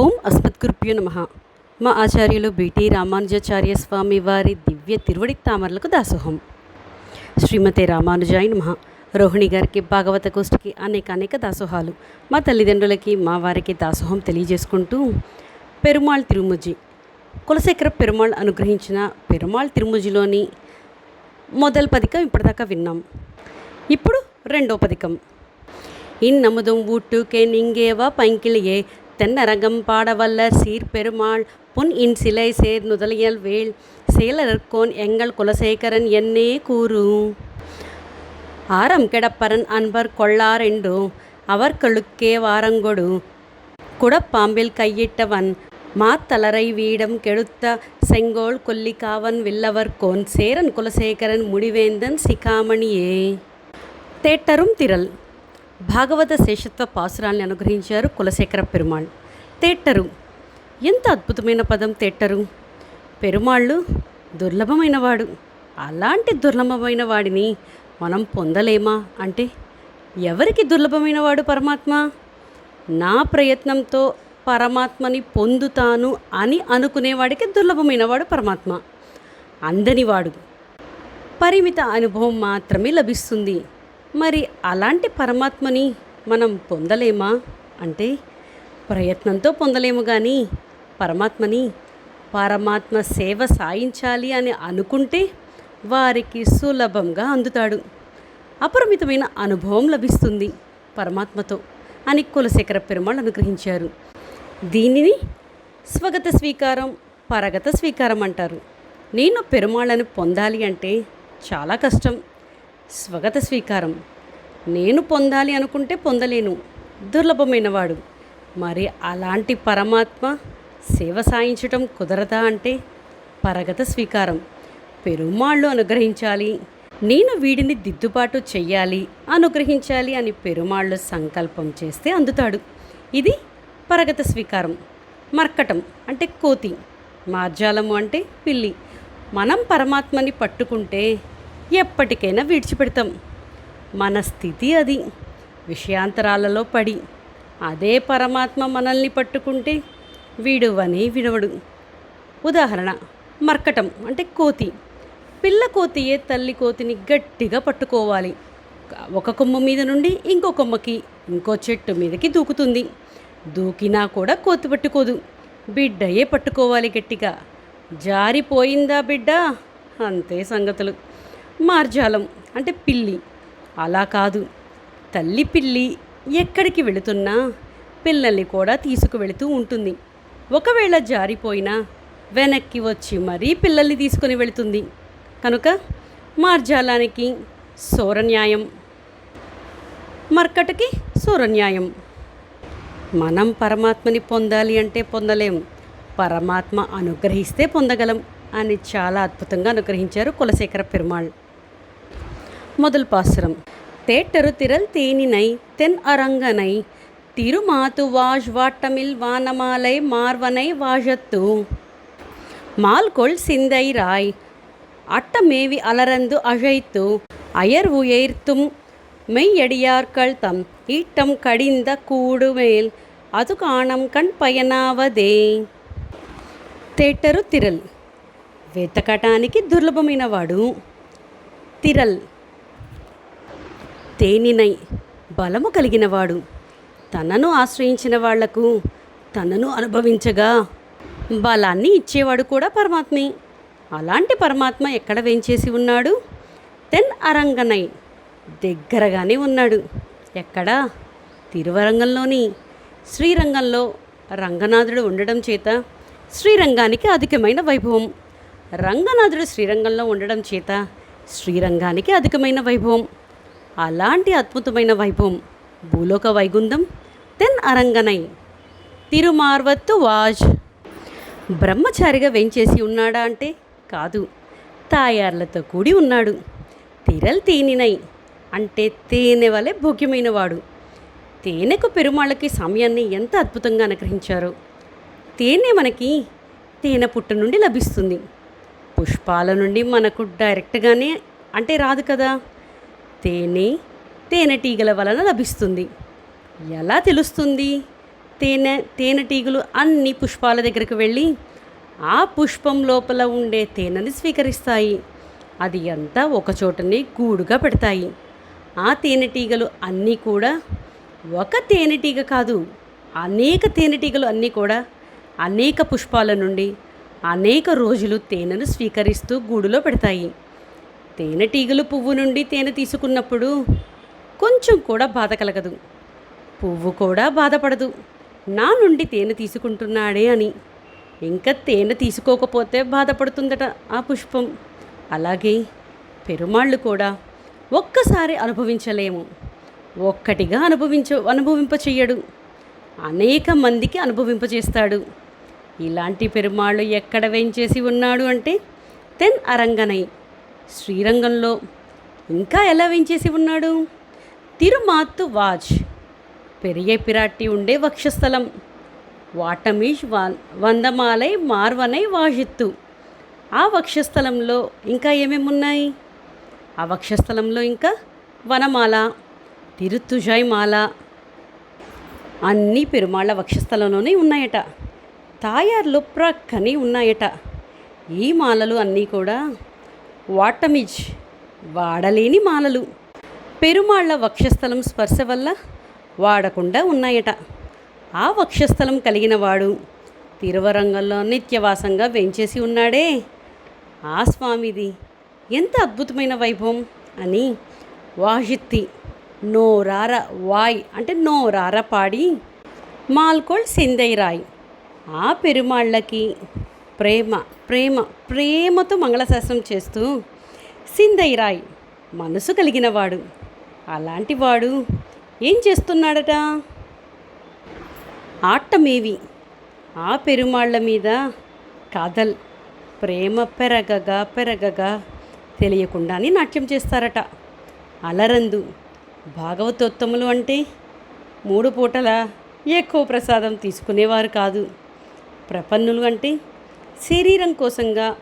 ఓం అస్మద్గురుభ్యో నమ మా ఆచార్యులు బిటి రామానుజాచార్య స్వామి వారి దివ్య తిరువడి తామరలకు దాసోహం శ్రీమతి రామానుజాయ నమ రోహిణి గారికి భాగవత గోష్ఠికి అనేక అనేక దాసోహాలు మా తల్లిదండ్రులకి మా వారికి దాసోహం తెలియజేసుకుంటూ పెరుమాళ్ తిరుముజి కులశేఖర పెరుమాళ్ అనుగ్రహించిన పెరుమాళ్ తిరుముజిలోని మొదల్ పదికం ఇప్పటిదాకా విన్నాం ఇప్పుడు రెండో పదికం இன்னமுதும் ஊட்டுக்கே நிங்கேவா பங்கிலியே தென்னரங்கம் பாடவல்லர் சீர்பெருமாள் புன் இன் சிலை சேர் நுதலியல் வேள் செயலர்கோன் எங்கள் குலசேகரன் என்னே கூறும் ஆரம் கிடப்பரன் அன்பர் கொள்ளாரென்றோ அவர்களுக்கே வாரங்கொடு குடப்பாம்பில் கையிட்டவன் மாத்தலரை வீடம் கெடுத்த செங்கோல் கொல்லிக்காவன் வில்லவர் கோன் சேரன் குலசேகரன் முடிவேந்தன் சிகாமணியே. தேட்டரும் திரள் భాగవత శేషత్వ పాసురాల్ని అనుగ్రహించారు కులశేఖర పెరుమాళ్. తేట్టరు. ఎంత అద్భుతమైన పదం తేట్టరు. పెరుమాళ్ళు దుర్లభమైనవాడు. అలాంటి దుర్లభమైన వాడిని మనం పొందలేమా అంటే ఎవరికి దుర్లభమైన వాడు పరమాత్మ? నా ప్రయత్నంతో పరమాత్మని పొందుతాను అని అనుకునేవాడికి దుర్లభమైనవాడు పరమాత్మ. అందనివాడు. పరిమిత అనుభవం మాత్రమే లభిస్తుంది. మరి అలాంటి పరమాత్మని మనం పొందలేమా? అంటే ప్రయత్నంతో పొందలేము కానీ పరమాత్మని పరమాత్మ సేవ సాయించాలి అని అనుకుంటే వారికి సులభంగా అందుతాడు. అపరిమితమైన అనుభవం లభిస్తుంది పరమాత్మతో అని కులశేఖర పెరుమాళ్ అనుగ్రహించారు. దీనిని స్వగత స్వీకారం పరగత స్వీకారం అంటారు. నేను పెరుమాళ్ళను పొందాలి అంటే చాలా కష్టం. స్వగత స్వీకారం. నేను పొందాలి అనుకుంటే పొందలేను. దుర్లభమైనవాడు మరి అలాంటి పరమాత్మ సేవ సాయించటం కుదరదా అంటే? పరగత స్వీకారం. పెరుమాళ్ళు అనుగ్రహించాలి. నేను వీడిని దిద్దుబాటు చెయ్యాలి అనుగ్రహించాలి అని పెరుమాళ్ళు సంకల్పం చేస్తే అందుతాడు. ఇది పరగత స్వీకారం. మర్కటం అంటే కోతి. మార్జాలము అంటే పిల్లి. మనం పరమాత్మని పట్టుకుంటే ఎప్పటికైనా విడిచిపెడతాం. మన స్థితి అది. విషయాంతరాలలో పడి అదే పరమాత్మ మనల్ని పట్టుకుంటే విడువని విడవడు. ఉదాహరణ మర్కటం అంటే కోతి. పిల్ల కోతియే తల్లి కోతిని గట్టిగా పట్టుకోవాలి. ఒక కొమ్మ మీద నుండి ఇంకో కొమ్మకి ఇంకో చెట్టు మీదకి దూకుతుంది. దూకినా కూడా కోతి పట్టుకోదు. బిడ్డయే పట్టుకోవాలి గట్టిగా. జారిపోయిందా బిడ్డ? అంతే సంగతులు. మార్జాలం అంటే పిల్లి. అలా కాదు. తల్లి పిల్లి ఎక్కడికి వెళుతున్నా పిల్లల్ని కూడా తీసుకువెళుతూ ఉంటుంది. ఒకవేళ జారిపోయినా వెనక్కి వచ్చి మరీ పిల్లల్ని తీసుకొని వెళుతుంది. కనుక మార్జాలానికి సూరన్యాయం మర్కటకి సూరన్యాయం మనం పరమాత్మని పొందాలి అంటే పొందలేం. పరమాత్మ అనుగ్రహిస్తే పొందగలం అని చాలా అద్భుతంగా అనుగ్రహించారు కులశేఖర పెరుమాళ్. முதல் பாசுரம். தேட்டரு திரள் தேனினை தென் அரங்கனை திருமாத்து வாஷ் வாட்டமில் வானமாலை மார்வனை வாழத்து. மால்கொள் சிந்தை ராய் அட்டமேவி அலரந்து அழைத்து அயர் உயர்த்தும் மெய்யடியார்கள் தம் ஈட்டம் கடிந்த கூடுமேல் அது காணம் கண் பயனாவదే తేటరు తిరల్ వెతకటానికి దుర్లభమైన వాడు తిరల్ తేనినై బలము కలిగినవాడు. తనను ఆశ్రయించిన వాళ్ళకు తనను అనుభవించగా బలాన్ని ఇచ్చేవాడు కూడా పరమాత్మే. అలాంటి పరమాత్మ ఎక్కడ వేంచేసి ఉన్నాడు? తెన్ అరంగనై దగ్గరగానే ఉన్నాడు. ఎక్కడ? తిరువరంగంలోని శ్రీరంగంలో రంగనాథుడు ఉండడం చేత శ్రీరంగానికి అధికమైన వైభవం. రంగనాథుడు శ్రీరంగంలో ఉండడం చేత శ్రీరంగానికి అధికమైన వైభవం. అలాంటి అద్భుతమైన వైభవం. భూలోక వైగుందం తెన్ అరంగనై. తిరుమార్వత్తు వాజ్. బ్రహ్మచారిగా వెంచేసి ఉన్నాడా అంటే కాదు. తాయార్లతో కూడి ఉన్నాడు. తిరల్ తేనినై అంటే తేనె వలె భోగ్యమైనవాడు. తేనెకు పెరుమాళ్ళకి సమయాన్ని ఎంత అద్భుతంగా అనుగ్రహించారో. తేనె మనకి తేనె పుట్టు నుండి లభిస్తుంది. పుష్పాల నుండి మనకు డైరెక్ట్గానే అంటే రాదు కదా. తేనె తేనెటీగల వలన లభిస్తుంది. ఎలా తెలుస్తుంది? తేనె తేనెటీగలు అన్ని పుష్పాల దగ్గరికి వెళ్ళి ఆ పుష్పం లోపల ఉండే తేనెని స్వీకరిస్తాయి. అది అంతా ఒకచోటనే గూడుగా పెడతాయి. ఆ తేనెటీగలు అన్నీ కూడా ఒక తేనెటీగ కాదు అనేక తేనెటీగలు అన్నీ కూడా అనేక పుష్పాల నుండి అనేక రోజులు తేనెను స్వీకరిస్తూ గూడులో పెడతాయి. తేనెటీగలు పువ్వు నుండి తేనె తీసుకున్నప్పుడు కొంచెం కూడా బాధ కలగదు. పువ్వు కూడా బాధపడదు. నా నుండి తేనె తీసుకుంటున్నాడే అని. ఇంకా తేనె తీసుకోకపోతే బాధపడుతుందట ఆ పుష్పం. అలాగే పెరుమాళ్ళు కూడా ఒక్కసారి అనుభవించలేము. ఒక్కటిగా అనుభవించ అనుభవింప చెయ్యడు అనేక మందికి అనుభవింపచేస్తాడు. ఇలాంటి పెరుమాళ్ళు ఎక్కడ వేయించేసి ఉన్నాడు అంటే తెన్ అరంగనై. శ్రీరంగంలో ఇంకా ఎలా వేయించేసి ఉన్నాడు? తిరుమాత్తు వాజ్ పెరియ పిరాట్టి ఉండే వక్షస్థలం. వాటమీష్ వందమాలై మార్వనై వాజిత్తు. ఆ వక్షస్థలంలో ఇంకా ఏమేమి ఉన్నాయి ఆ వక్షస్థలంలో ఇంకా వనమాల తిరుత్తుజాయ్ మాల అన్నీ పెరుమాళ్ళ వక్షస్థలంలోనే ఉన్నాయట. తాయార్లు ప్రక్కని ఉన్నాయట. ఈ మాలలు అన్నీ కూడా వాటమిజ్ వాడలేని మాలలు. పెరుమాళ్ళ వక్షస్థలం స్పర్శ వల్ల వాడకుండా ఉన్నాయట. ఆ వక్షస్థలం కలిగిన వాడు తిరువరంగంలో నిత్యవాసంగా వెంచేసి ఉన్నాడే. ఆ స్వామిది ఎంత అద్భుతమైన వైభవం అని వాహిత్తి నోరార వాయ్ అంటే నోరార పాడి మాల్కోల్ సిందైరాయ్ ఆ పెరుమాళ్ళకి ప్రేమ ప్రేమ ప్రేమతో మంగళశాసనం చేస్తూ సిందైరాయ్ మనసు కలిగినవాడు అలాంటి వాడు ఏం చేస్తున్నాడట? ఆట్టమేవి ఆ పెరుమాళ్ళ మీద కాదల్ ప్రేమ పెరగగా పెరగగా తెలియకుండానే నాట్యం చేస్తారట. అలరందు భాగవతోత్తములు అంటే మూడు పూటల ఎక్కువ ప్రసాదం తీసుకునేవారు కాదు. ప్రపన్నులు అంటే శరీరం కోసంగా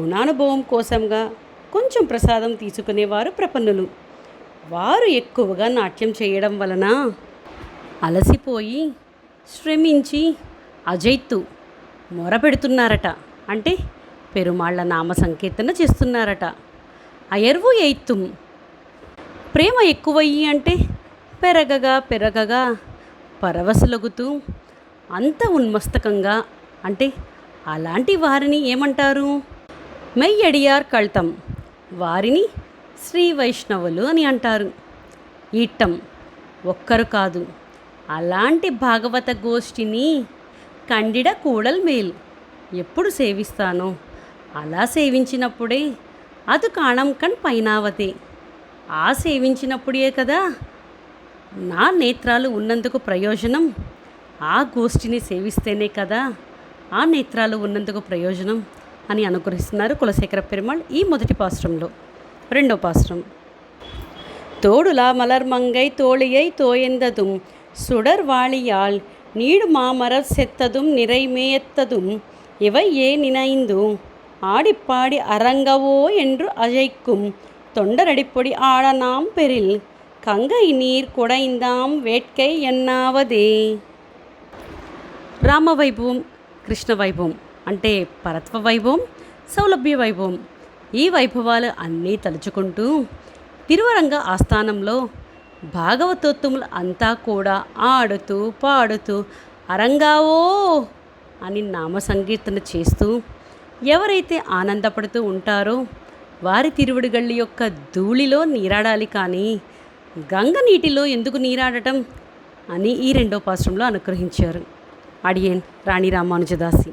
గుణానుభవం కోసంగా కొంచెం ప్రసాదం తీసుకునేవారు ప్రపన్నులు. వారు ఎక్కువగా నాట్యం చేయడం వలన అలసిపోయి శ్రమించి అజైత్తు మొరపెడుతున్నారట. అంటే పెరుమాళ్ళ నామ సంకీర్తన చేస్తున్నారట. అయర్వు ఎయిత్తుం. ప్రేమ ఎక్కువయ్యి అంటే పెరగగా పెరగగా పరవశలగుతూ అంత ఉన్మస్తకంగా అంటే అలాంటి వారిని ఏమంటారు? మెయ్యడియార్ కళ్తం వారిని శ్రీ వైష్ణవులు అని అంటారు. ఈట్టం ఒక్కరు కాదు అలాంటి భాగవత గోష్ఠిని కండిడ కూడల్ మేల్. ఎప్పుడు సేవిస్తానో అలా సేవించినప్పుడే అది కాణం కణ్ పైనావతే. ఆ సేవించినప్పుడే కదా నా నేత్రాలు ఉన్నందుకు ప్రయోజనం ఆ గోష్ఠిని సేవిస్తేనే కదా ఆ నేత్రాలు ఉన్నందుకు ప్రయోజనం అని అనుగ్రహిస్తున్నారు కులశేఖర పెరుమాళ్ ఈ మొదటి పాశ్రంలో రెండో పాశ్రం தோடுலா மலர் மங்கை தோழியை தோயந்ததும் சுடர் வாளியால் நீடு மாமரர் செத்ததும் நிறைமேயத்ததும் இவை ஏ நினைந்து ஆடிப்பாடி அரங்கவோ என்று அழைக்கும் தொண்டரடிப்பொடி ஆடனாம் பெரில் கங்கை நீர் குடைந்தாம் வேட்கை என்னாவதே రామవైభవం కృష్ణ వైభవం అంటే పరత్వ వైభవం సౌలభ్య వైభవం. ఈ వైభవాలు అన్నీ తలుచుకుంటూ తిరువరంగ ఆస్థానంలో భాగవతోత్తములు అంతా కూడా ఆడుతూ పాడుతూ అరంగావో అని నామ సంకీర్తన చేస్తూ ఎవరైతే ఆనందపడుతూ ఉంటారో వారి తిరువుడుగళ్ళి యొక్క ధూళిలో నీరాడాలి కానీ గంగ నీటిలో ఎందుకు నీరాడటం అని ఈ రెండో పాశ్రంలో అనుగ్రహించారు. அடியேன் ராணி ராமானுஜதாசி.